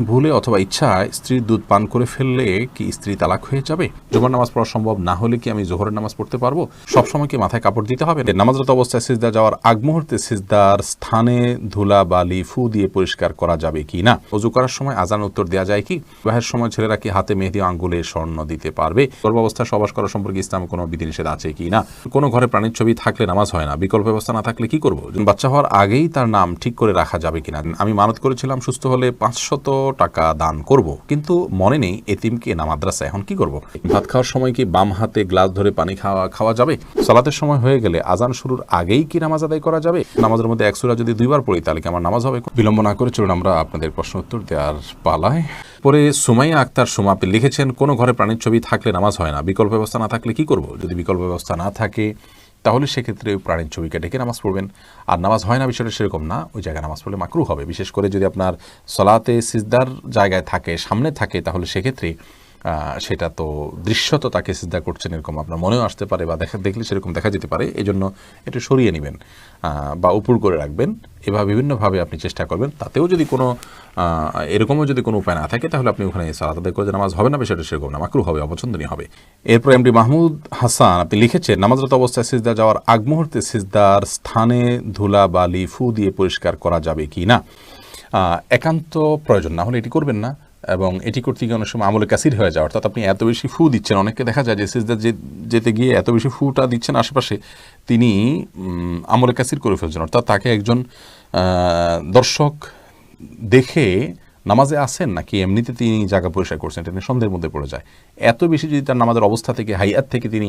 ভুলে অথবা ইচ্ছায় স্ত্রীর দুধ পান করে ফেললে কি স্ত্রী তালাক হয়ে যাবে? জোহর নামাজ পড়া সম্ভব না হলে কি আমি জোহরের নামাজ পড়তে পারব? সবসময় কি মাথায় কাপড় দিতে হবে? নামাজরত অবস্থায় সিজদা যাওয়ার আগ মুহূর্তে সিজদার স্থানে ধুলা বালি ফু দিয়ে পরিষ্কার করা যাবে কি না? অজু করার সময় আজান উত্তর দেওয়া যায় কি? বিবাহের সময় ছেলেরা কি হাতে মেহেদি আঙ্গুলে স্বর্ণ দিতে পারবে? গর্ভাবস্থায় সবাস করা সম্পর্কে ইসলামে কোনো বিধিনিষেধ আছে কি না? কোনো ঘরে প্রাণীর ছবি থাকলে নামাজ হয় না। বিকল্প ব্যবস্থা না থাকলে কি করব? বাচ্চা হওয়ার আগেই তার নাম ঠিক করে রাখা যাবে কিনা? আমি মানত করেছিলাম, সুস্থ হলে পাঁচশত টাকা দান করব। কিন্তু মনে নেই এতিমকে না মাদ্রাসা এখন কি করব? ভাত খাওয়ার সময় কি বাম হাতে গ্লাস ধরে পানি খাওয়া খাওয়া যাবে? সালাতের সময় হয়ে গেলে আজান শুরুর আগেই কি নামাজ আদায় করা যাবে? নামাজের মধ্যে একসুরা যদি দুইবার পড়ি, তাহলে কি আমার নামাজ হবে? বিলম্ব না করে চলুন আমরা আপনাদের প্রশ্ন উত্তর দেওয়ার পালায়। পরে সুমাইয়া আক্তার সুমা লিখেছেন, কোনো ঘরে প্রাণীর ছবি থাকলে নামাজ হয় না। বিকল্প ব্যবস্থা না থাকলে কি করব? যদি বিকল্প ব্যবস্থা না থাকে তাহলে সেক্ষেত্রে ওই প্রাণীর ছবিকে ডেকে নামাজ পড়বেন। আর নামাজ হয় না বিষয়টা সেরকম না, ওই জায়গায় নামাজ পড়লে মাকরু হবে। বিশেষ করে যদি আপনার সলাতে সিজদার জায়গায় থাকে, সামনে থাকে, তাহলে সেক্ষেত্রে সেটা তো দৃশ্যত তাকে সিদ্ধা করছেন এরকম আপনার মনেও আসতে পারে বা দেখা দেখলে সেরকম দেখা যেতে পারে এই জন্য এটা সরিয়ে নেবেন বা উপর করে রাখবেন, এভাবে বিভিন্নভাবে আপনি চেষ্টা করবেন। তাতেও যদি কোনো এরকমও যদি কোনো উপায় না থাকে, তাহলে আপনি ওখানে সালাত আদায় করে নামাজ হবে না, বিষয়টা সেরকম না মাকরু হবে, অপছন্দনীয় হবে। এরপর এমডি মাহমুদ হাসান, আপনি লিখেছেন, নামাজরত অবস্থায় সিজদা যাওয়ার আগ মুহূর্তে সিজদার স্থানে ধুলা বালি ফু দিয়ে পরিষ্কার করা যাবে কি না? একান্ত প্রয়োজন, না হলে এটি করবেন না। এবং এটি করতে গিয়ে অনেক সময় আমলে কাসির হয়ে যায়, অর্থাৎ আপনি এত বেশি ফু দিচ্ছেন। অনেককে দেখা যায় যে সিজদা যেতে গিয়ে এত বেশি ফুটা দিচ্ছেন আশেপাশে, তিনি আমলে কাসির করে ফেলছেন। অর্থাৎ তাকে একজন দর্শক দেখে নামাজে আসেন নাকি এমনিতে তিনি জায়গা পরিষ্কার করছেন, এটা সন্দেহের মধ্যে পড়ে যায়। এত বেশি যদি তার নামাজের অবস্থা থেকে, হাইয়াত থেকে তিনি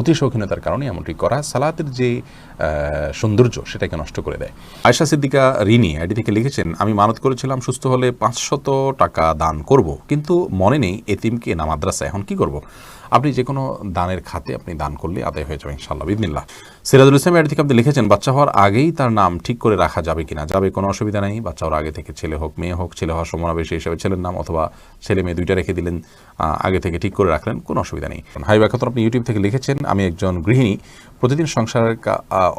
অতি শৌখিনতার কারণে এমনটি করা, সালাতের যে সৌন্দর্য সেটাকে নষ্ট করে দেয়। আয়সা সিদ্দিকা রিনি আইডি থেকে লিখেছেন, আমি মানত করেছিলাম সুস্থ হলে পাঁচশত টাকা দান করব, কিন্তু মনে নেই এতিমকে না মাদ্রাসা এখন কি করব? আপনি যে কোনো দানের খাতে আপনি দান করলে আদায় হয়ে যাবে ইনশাল্লাহ বিদিনিল্লাহ। সিরাজুল ইসলাম আইডি থেকে আপনি লিখেছেন, বাচ্চা হওয়ার আগেই তার নাম ঠিক করে রাখা যাবে কিনা। যাবে কোনো অসুবিধা নেই, বাচ্চা হওয়ার আগে থেকে ছেলে হোক, মেয়ে হোক, ছেলে হওয়ার সমাবেশে হিসেবে ছেলের নাম অথবা ছেলে মেয়ে দুইটা রেখে দিলেন আগে থেকে ঠিক করে রাখলেন, কোনো অসুবিধা নেই। হাই ব্যাখ্যাতন আপনি ইউটিউব থেকে লিখেছেন, আমি একজন গৃহিণী, প্রতিদিন সংসারের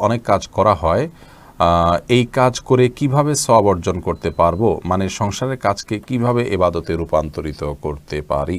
অনেক কাজ করা হয় এই কাজ করে কীভাবে সব অর্জন করতে পারব? মানে সংসারের কাজকে কীভাবে এবাদতে রূপান্তরিত করতে পারি?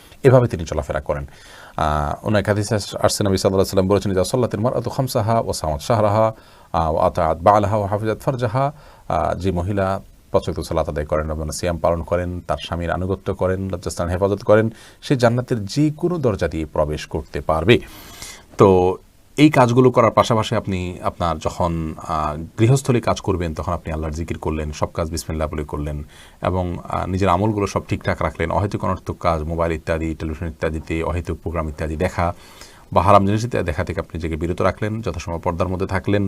এভাবে তিনি চলাফেরা করেন। ওনার কাদিস আরসেন নবী সাল্লাহ সাল্লাম বলেছেন যে সল্লাতির মার খামসাহা ও সামাদ শাহরাহা আতাত বালাহা ও হাফিজাত ফরজাহা। যে মহিলা পচক্ত সালাত আদায় করেন, এবং সিয়াম পালন করেন, তার স্বামীর আনুগত্য করেন লজ্জাস্থান হেফাজত করেন, সে জান্নাতের যে কোনো দরজা দিয়ে প্রবেশ করতে পারবে। তো এই কাজগুলো করার পাশাপাশি আপনি আপনার যখন গৃহস্থলী কাজ করবেন, তখন আপনি আল্লাহর জিকির করলেন, সব কাজ বিসমিল্লা বলে করলেন এবং নিজের আমলগুলো সব ঠিকঠাক রাখলেন। অহেতুক অনর্থক কাজ, মোবাইল ইত্যাদি, টেলিভিশন ইত্যাদিতে অহেতুক প্রোগ্রাম ইত্যাদি দেখা। বা হারাম জিনিস দেখা থেকে আপনি নিজেকে বিরত রাখলেন যথাসময় পর্দার মধ্যে থাকলেন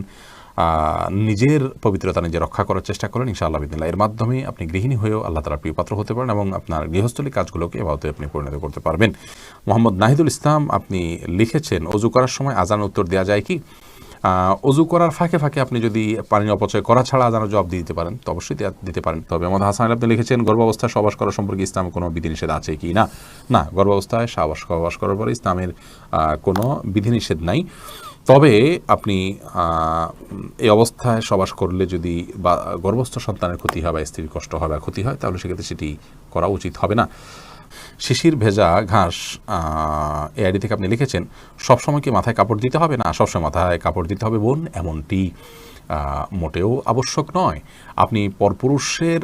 নিজের পবিত্রতা নিজে রক্ষা করার চেষ্টা করেন ইনশাআল্লাহ বিদিল্লা এর মাধ্যমে আপনি গৃহিণী হয়েও আল্লাহ তালার প্রিয়পাত্র হতে পারেন এবং আপনার গৃহস্থলী কাজগুলোকে এভাবে আপনি পরিণত করতে পারবেন। মোহাম্মদ নাহিদুল ইসলাম, আপনি লিখেছেন, অজু করার সময় আজান উত্তর দেওয়া যায় কি? অজু করার ফাঁকে ফাঁকে আপনি যদি পানি অপচয় করা ছাড়া আজানো জবাব দিতে পারেন, তো অবশ্যই দিতে পারেন। তবে আমাদের হাসান আপনি লিখেছেন, গর্ভাবস্থায় সবাস করা সম্পর্কে ইসলাম কোনো বিধিনিষেধ আছে কি না? না, গর্ভাবস্থায় সাবাস সবাস করার পরে ইসলামের কোনো বিধিনিষেধ নাই। তবে আপনি এই অবস্থায় সবাস করলে যদি বা গর্ভস্থ সন্তানের ক্ষতি হয় বা স্ত্রীর কষ্ট হয় বা ক্ষতি হয়, তাহলে সেক্ষেত্রে সেটি করা উচিত হবে না। শিশির ভেজা ঘাস এ আইডি থেকে আপনি লিখেছেন, সবসময় কি মাথায় কাপড় দিতে হবে? না, সবসময় মাথায় কাপড় দিতে হবে বোন, এমনটি মোটেও আবশ্যক নয়। আপনি পরপুরুষের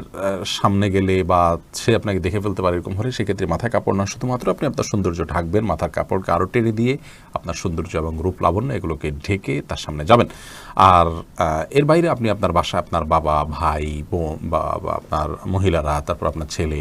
সামনে গেলে বা সে আপনাকে দেখে ফেলতে পারে এরকম হলে সেক্ষেত্রে মাথায় কাপড় না শুধুমাত্র আপনি আপনার সৌন্দর্য ঢাকবেন, মাথার কাপড়কে আরও টেনে দিয়ে আপনার সৌন্দর্য এবং রূপ লাবণ্য এগুলোকে ঢেকে তার সামনে যাবেন। আর এর বাইরে আপনি আপনার বাসায় আপনার বাবা, ভাই, বোন বা আপনার মহিলারা, তারপর আপনার ছেলে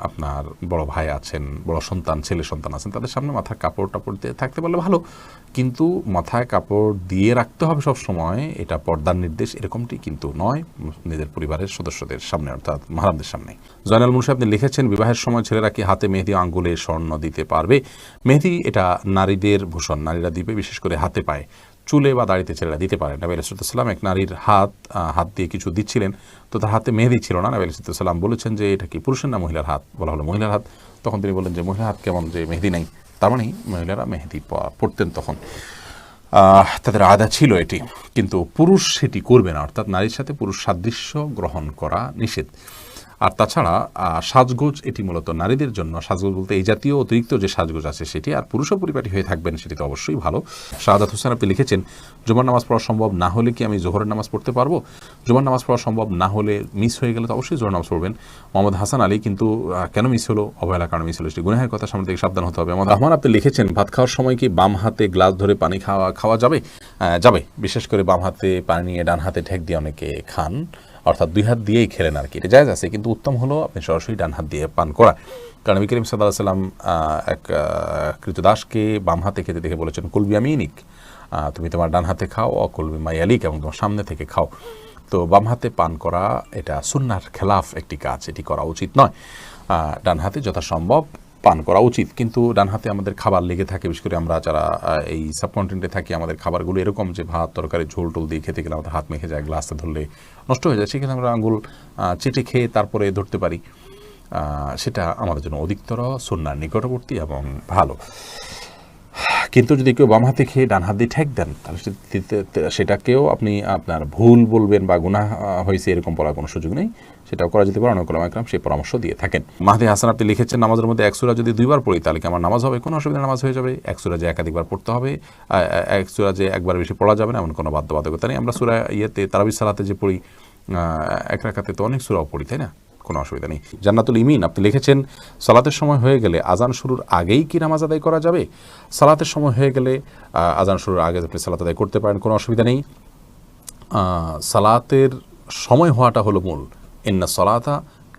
আপনার বড় ভাই আছেন, বড় সন্তান, ছেলে সন্তান আছেন, তাদের সামনে মাথায় কাপড় টাপড় দিয়ে থাকতে পারলে ভালো। কিন্তু মাথায় কাপড় দিয়ে রাখতে হবে সব সময় এটা পর্দার নির্দেশ, এরকমটি কিন্তু নয় নিজের পরিবারের সদস্যদের সামনে, অর্থাৎ মাহারামদের সামনে। জয়নাল মুন্সি, আপনি লিখেছেন, বিবাহের সময় ছেলেরা কি হাতে মেহেদি আঙ্গুলে স্বর্ণ দিতে পারবে? মেহেদি এটা নারীদের ভূষণ, নারীরা দিবে, বিশেষ করে হাতে পায়। চুলে বা দাড়িতে ছেলেরা দিতে পারেন নবী আলাইসাল্লাম এক নারীর হাত হাত দিয়ে কিছু দিচ্ছিলেন, তো তার হাতে মেহেদি ছিল না। নবী আলাইসাল্লাম বলেছেন যে, এটা কি পুরুষের না মহিলার হাত? বলা হলো মহিলার হাত। তখন তিনি বললেন যে, মহিলার হাত কেমন যে মেহেদি নেই? তার মানে মহিলারা মেহেদি পড়তেন তখন। তাদের আদা ছিল এটি, কিন্তু পুরুষ সেটি করবে না। অর্থাৎ নারীর সাথে পুরুষ সাদৃশ্য গ্রহণ করা নিষেধ। আর তাছাড়া সাজগোজ এটি মূলত নারীদের জন্য। সাজগোজ বলতে এই জাতীয় অতিরিক্ত যে সাজগোজ আছে সেটি আর পুরুষও পরিপাটি হয়ে থাকবেন সেটি তো অবশ্যই ভালো। শাহাদাত হোসেন আপনি লিখেছেন, জুমার নামাজ পড়া সম্ভব না হলে কি আমি জোহরের নামাজ পড়তে পারব? জুমার নামাজ পড়া সম্ভব না হলে মিস হয়ে গেলে তো অবশ্যই জোহর নামাজ পড়বেন। মোহাম্মদ হাসান আলী কিন্তু কেন মিস হলো? অবহেলা কারণে মিস হলো। সেটি গুনাহের কথা সামনে থেকে সাবধান হতে হবে। আমাদের রহমান আপনি লিখেছেন, ভাত খাওয়ার সময় কি বাম হাতে গ্লাস ধরে পানি খাওয়া খাওয়া যাবে? যাবে। বিশেষ করে বাম হাতে পানি নিয়ে ডান হাতে ঠেক দিয়ে অনেকে খান। অর্থাৎ দুই হাত দিয়েই খেলেন আর কি। এটা জায়জ আছে কিন্তু উত্তম হলো আপনি সরাসরি ডান হাত দিয়ে পান করা। কারণ নবী করিম সাল্লাহ সাল্লাম এক কৃতদাসকে বাম হাতে খেতে দেখে বলেছেন কুলবি আমিনিক আহ, তুমি তোমার ডান হাতে খাও অকুলবি মাইয়ালিক এবং তোমার সামনে থেকে খাও। তো বাম হাতে পান করা এটা সুন্নার খেলাফ একটি কাজ এটি করা উচিত নয়। ডান হাতে যথাসম্ভব পান করা উচিত। কিন্তু ডান হাতে আমাদের খাবার লেগে থাকে, বিশেষ করে আমরা যারা এই সাবকন্টিনেন্টে থাকি, আমাদের খাবারগুলো এরকম যে ভাত, তরকারি, ঝোল টোল দিয়ে খেতে গেলে আমাদের হাত মেখে যায় গ্লাসে ধরলে নষ্ট হয়ে যায়, সেখানে আমরা আঙুল চেটে খেয়ে তারপরে ধরতে পারি। সেটা আমাদের জন্য অধিকতর সন্ন্যার নিকটবর্তী এবং ভালো। কিন্তু যদি কেউ বাম হাতে খেয়ে ডান হাত দিয়ে ঠেক দেন তাহলে সেটাকেও আপনি আপনার ভুল বলবেন বা আহ, হয়েছে এরকম বলার কোনো সুযোগ নেই। সেটাও করা যেতে পারে। অনেক একরাম সেই পরামর্শ দিয়ে থাকেন। মাহদি হাসান আপনি লিখেছেন নামাজের মধ্যে একসুরা যদি দুইবার পড়ি তাহলে কি আমার নামাজ হবে? কোনো অসুবিধা নামাজ হয়ে যাবে। একসুরা যে একাধিকবার পড়তে হবে একসুরা যে একবার বেশি পড়া যাবে না এমন কোনো বাধ্যবাধকতা নেই। আমরা সুরা ইয়েতে তারাবি সালাতে যে পড়ি এক রাখাতে তো অনেক সুরাও পড়ি তাই না? কোনো অসুবিধা নেই। জান্নাতুল ইমিন, আপনি লিখেছেন, সালাতের সময় হয়ে গেলে আজান শুরুর আগেই কি নামাজ আদায় করা যাবে? সালাতের সময় হয়ে গেলে আজান শুরুর আগে আপনি সালাত আদায় করতে পারেন, কোনো অসুবিধা নেই। সালাতের সময় হওয়াটা হলো মূল। ইন্না সলাতা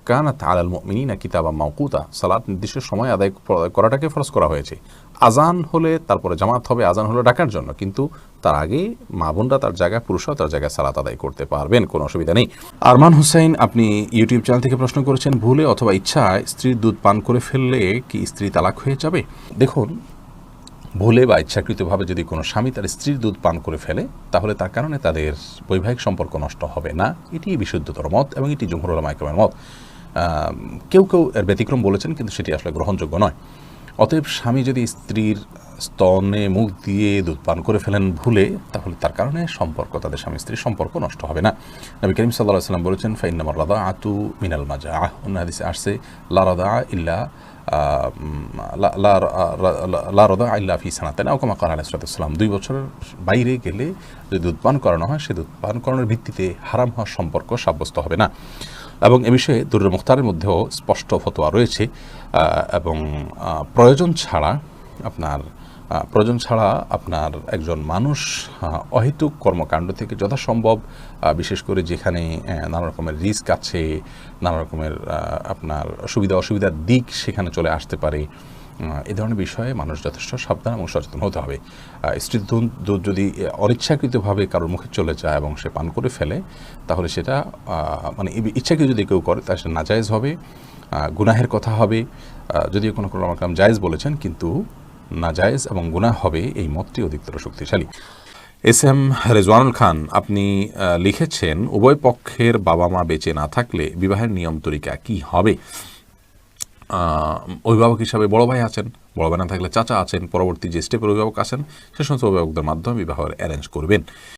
কানাত আলাল মিনা কিতাবা মাউকুতা সালাত নির্দিষ্ট সময় আদায় করাটাকে ফরজ করা হয়েছে। আজান হলে তারপরে জামাত হবে, আজান হলে ডাকার জন্য। কিন্তু তার আগে মা বোনরা তার জায়গায়, পুরুষরাও তার জায়গায় সালাত আদায় করতে পারবেন, কোনো অসুবিধা নেই। আরমান হুসাইন, আপনি ইউটিউব চ্যানেল থেকে প্রশ্ন করেছেন, ভুলে অথবা ইচ্ছায় স্ত্রীর দুধ পান করে ফেললে কি স্ত্রী তালাক হয়ে যাবে? দেখুন, ভুলে বা ইচ্ছাকৃতভাবে যদি কোনো স্বামী তার স্ত্রীর দুধ পান করে ফেলে, তাহলে তার কারণে তাদের বৈবাহিক সম্পর্ক নষ্ট হবে না। এটি বিশুদ্ধতর মত এবং এটি জমহুরুল মাইক্রমের মত। কেউ কেউ এর ব্যতিক্রম বলেছেন, কিন্তু সেটি আসলে গ্রহণযোগ্য নয়। অতএব স্বামী যদি স্ত্রীর স্তনে মুখ দিয়ে দুধ পান করে ফেলেন ভুলে তাহলে তার কারণে সম্পর্ক তাদের স্বামী স্ত্রীর সম্পর্ক নষ্ট হবে না। নবী করিম সাল্লাহ সাল্লাম বলেছেন ফাইনামার রাদা আতু মিনাল মাজা আহ অন্য হাদিসে আসছে লা রাদা ইল্লা আহ, উম, লা- লা- রা- লা- লা রদা আল্লাহ ফি সানাতেন। ওকামা কাল আলাইসালাম দুই বছরের বাইরে গেলে যদি দুধ পান করানো হয় সে দুধ পান করানোর ভিত্তিতে হারাম হওয়ার সম্পর্ক সাব্যস্ত হবে না। এবং এ বিষয়ে দুর্র মুখতারের মধ্যেও স্পষ্ট ফতোয়া রয়েছে এবং প্রয়োজন ছাড়া আপনার প্রয়োজন ছাড়া আপনার একজন মানুষ অহেতুক কর্মকাণ্ড থেকে যথাসম্ভব বিশেষ করে যেখানে নানা রকমের রিস্ক আছে, নানা রকমের আপনার সুবিধা অসুবিধার দিক সেখানে চলে আসতে পারে এ ধরনের বিষয়ে মানুষ যথেষ্ট সাবধান এবং সচেতন হতে হবে। আহ, স্ত্রীর দুধ যদি অনিচ্ছাকৃতভাবে কারোর মুখে চলে যায় এবং সে পান করে ফেলে তাহলে সেটা মানে ই- ইচ্ছাকৃত যদি কেউ করে তাহলে সেটা নাজায়জ হবে গুনাহের কথা হবে। যদিও কোনো কোনো রকম জায়েজ বলেছেন কিন্তু নাজায়েজ এবং গুনাহ হবে এই মতটি অধিকতর শক্তিশালী। এস এম রেজওয়ানুল খান আপনি লিখেছেন উভয় পক্ষের বাবা মা বেঁচে না থাকলে বিবাহের নিয়ম তরিকা কি হবে? অভিভাবক হিসাবে বড় ভাই আছেন, বড় ভাই না থাকলে চাচা আছেন, পরবর্তী যে স্টেপের অভিভাবক আছেন, সে সমস্ত অভিভাবকদের মাধ্যমে বিবাহের অ্যারেঞ্জ করবেন।